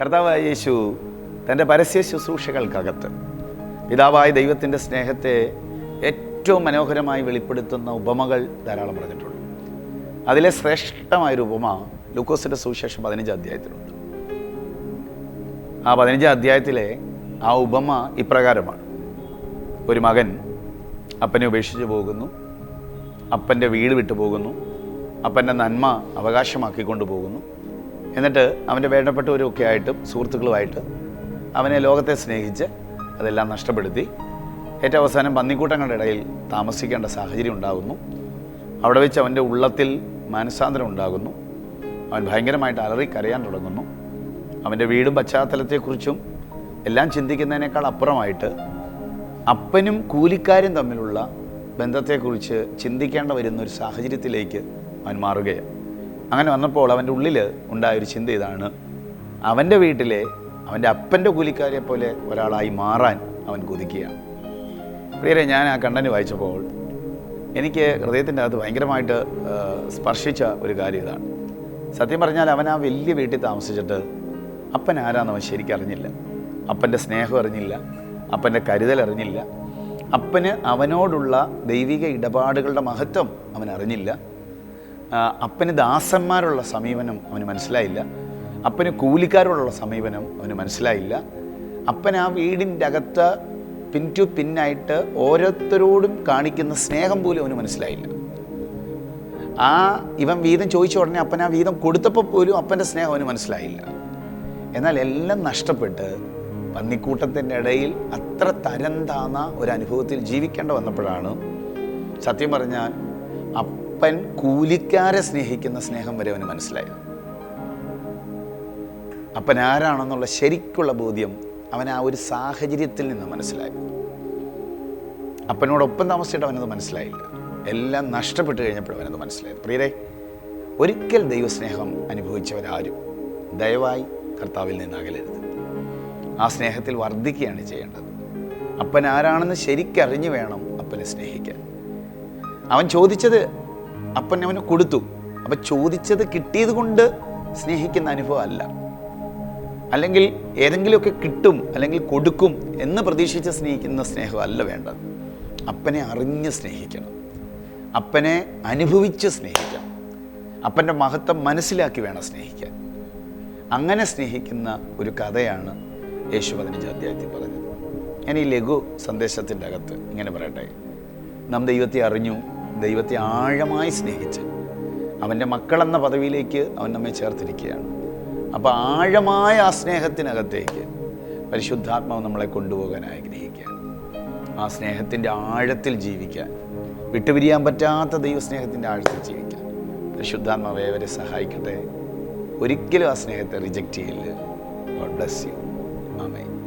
കർത്താവായ യേശു തന്റെ പരസ്യ ശുശ്രൂഷകൾക്കകത്ത് പിതാവായ ദൈവത്തിന്റെ സ്നേഹത്തെ ഏറ്റവും മനോഹരമായി വെളിപ്പെടുത്തുന്ന ഉപമകൾ ധാരാളം പറഞ്ഞിട്ടുണ്ട്. അതിലെ ശ്രേഷ്ഠമായൊരു ഉപമ ലൂക്കോസിന്റെ സുവിശേഷം പതിനഞ്ച് അധ്യായത്തിലുണ്ട്. ആ പതിനഞ്ചാം അധ്യായത്തിലെ ആ ഉപമ ഇപ്രകാരമാണ്. ഒരു മകൻ അപ്പനെ ഉപേക്ഷിച്ച് പോകുന്നു. അപ്പന്റെ വീട് വിട്ടു പോകുന്നു അപ്പന്റെ നന്മ അവകാശമാക്കിക്കൊണ്ട് പോകുന്നു. എന്നിട്ട് അവന്റെ വേണ്ടപ്പെട്ടവരൊക്കെ ആയിട്ടും സുഹൃത്തുക്കളുമായിട്ട് അവനെ ലോകത്തെ സ്നേഹിച്ച് അതെല്ലാം നഷ്ടപ്പെടുത്തി. ഏറ്റവും അവസാനം പന്നിക്കൂട്ടങ്ങളുടെ ഇടയിൽ താമസിക്കേണ്ട സാഹചര്യം ഉണ്ടാകുന്നു. അവിടെ വെച്ച് അവന്റെ ഉള്ളത്തിൽ മാനസാന്തരം ഉണ്ടാകുന്നു. അവൻ ഭയങ്കരമായിട്ട് അലറി കരയാൻ തുടങ്ങുന്നു. അവന്റെ വീടും പശ്ചാത്തലത്തെക്കുറിച്ചും എല്ലാം ചിന്തിക്കുന്നതിനേക്കാൾ അപ്പുറമായിട്ട് അപ്പനും കൂലിക്കാരും തമ്മിലുള്ള ബന്ധത്തെക്കുറിച്ച് ചിന്തിക്കേണ്ട വരുന്ന ഒരു സാഹചര്യത്തിലേക്ക് അവൻ മാറുകയാണ്. അങ്ങനെ വന്നപ്പോൾ അവന്റെ ഉള്ളിൽ ഉണ്ടായൊരു ചിന്ത ഇതാണ്. അവന്റെ വീട്ടിലെ അവന്റെ അപ്പന്റെ കൂലിക്കാരെ പോലെ ഒരാളായി മാറാൻ അവൻ കൊതിക്കുകയാണ് പ്രിയരെ ഞാൻ ആ കണ്ടന്റ് വായിച്ചപ്പോൾ എനിക്ക് ഹൃദയത്തിന്റെ അകത്ത് ഭയങ്കരമായിട്ട് സ്പർശിച്ച ഒരു കാര്യം ഇതാണ്. സത്യം പറഞ്ഞാൽ അവൻ ആ വലിയ വീട്ടിൽ താമസിച്ചിട്ട് അപ്പൻ ആരാന്ന് അവൻ അറിഞ്ഞില്ല. അപ്പന്റെ സ്നേഹം അറിഞ്ഞില്ല. അപ്പന്റെ കരുതൽ അറിഞ്ഞില്ല. അപ്പന് അവനോടുള്ള ദൈവിക ഇടപാടുകളുടെ മഹത്വം അവൻ അറിഞ്ഞില്ല. അപ്പന് ദാസന്മാരുള്ള സമീപനം അവന് മനസ്സിലായില്ല. അപ്പന് കൂലിക്കാരോടുള്ള സമീപനം അവന് മനസ്സിലായില്ല. അപ്പൻ ആ വീടിന്റെ അകത്ത് പിൻ ടു പിന്നായിട്ട് ഓരോരുത്തരോടും കാണിക്കുന്ന സ്നേഹം പോലും അവന് മനസ്സിലായില്ല. ആ ഇവൻ വീതം ചോദിച്ച ഉടനെ അപ്പൻ ആ വീതം കൊടുത്തപ്പോൾ പോലും അപ്പന്റെ സ്നേഹം അവന് മനസ്സിലായില്ല. എന്നാൽ എല്ലാം നഷ്ടപ്പെട്ട് പന്നിക്കൂട്ടത്തിന്റെ ഇടയിൽ അത്ര തരം താന്ന ഒരു അനുഭവത്തിൽ ജീവിക്കേണ്ട വന്നപ്പോഴാണ് സത്യം പറഞ്ഞാൽ കൂലിക്കാരെ സ്നേഹിക്കുന്ന സ്നേഹം വരെ അവന് മനസ്സിലായി. അപ്പൻ ആരാണെന്നുള്ള ശരിക്കുള്ള ബോധ്യം അവൻ ആ ഒരു സാഹചര്യത്തിൽ നിന്ന് മനസ്സിലായി. അപ്പനോടൊപ്പം താമസിച്ചിട്ട് അവനത് മനസ്സിലായില്ല. എല്ലാം നഷ്ടപ്പെട്ട് കഴിഞ്ഞപ്പോൾ അവനത് മനസ്സിലായത് പ്രിയരെ ഒരിക്കൽ ദൈവസ്നേഹം അനുഭവിച്ചവരാരും ദയവായി കർത്താവിൽ നിന്ന് അകലരുത്. ആ സ്നേഹത്തിൽ വർദ്ധിക്കുകയാണ് ചെയ്യേണ്ടത്. അപ്പൻ ആരാണെന്ന് ശരിക്കറിഞ്ഞു വേണം അപ്പനെ സ്നേഹിക്കാൻ. അവൻ ചോദിച്ചത് അപ്പൻ അവന് കൊടുത്തു. അപ്പം ചോദിച്ചത് കിട്ടിയത് കൊണ്ട് സ്നേഹിക്കുന്ന അനുഭവം അല്ല. അല്ലെങ്കിൽ ഏതെങ്കിലുമൊക്കെ കിട്ടും അല്ലെങ്കിൽ കൊടുക്കും എന്ന് പ്രതീക്ഷിച്ച് സ്നേഹിക്കുന്ന സ്നേഹം അല്ല വേണ്ടത്. അപ്പനെ അറിഞ്ഞ് സ്നേഹിക്കണം. അപ്പനെ അനുഭവിച്ച് സ്നേഹിക്കണം. അപ്പന്റെ മഹത്വം മനസ്സിലാക്കി വേണം സ്നേഹിക്കാൻ. അങ്ങനെ സ്നേഹിക്കുന്ന ഒരു കഥയാണ് യേശു പതിനഞ്ച് അധ്യായത്തിൽ പറഞ്ഞത്. ഞാൻ ഈ ലഘു സന്ദേശത്തിന്റെ അകത്ത് ഇങ്ങനെ പറയട്ടെ. നാം ദൈവത്തെ അറിഞ്ഞു ദൈവത്തെ ആഴമായി സ്നേഹിച്ച് അവന്റെ മക്കളെന്ന പദവിയിലേക്ക് അവൻ നമ്മെ ചേർത്തിരിക്കുകയാണ്. അപ്പോൾ ആഴമായ ആ സ്നേഹത്തിനകത്തേക്ക് പരിശുദ്ധാത്മാവ് നമ്മളെ കൊണ്ടുപോകാൻ ആഗ്രഹിക്കുകയാണ് ആ സ്നേഹത്തിന്റെ ആഴത്തിൽ ജീവിക്കാൻ വിട്ടുപിരിയാൻ പറ്റാത്ത ദൈവസ്നേഹത്തിന്റെ ആഴത്തിൽ ജീവിക്കാൻ പരിശുദ്ധാത്മാവ് ഏവരെ സഹായിക്കട്ടെ? ഒരിക്കലും ആ സ്നേഹത്തെ റിജക്റ്റ് ചെയ്യില്ല. ഗോഡ് ബ്ലസ് യു ആമേ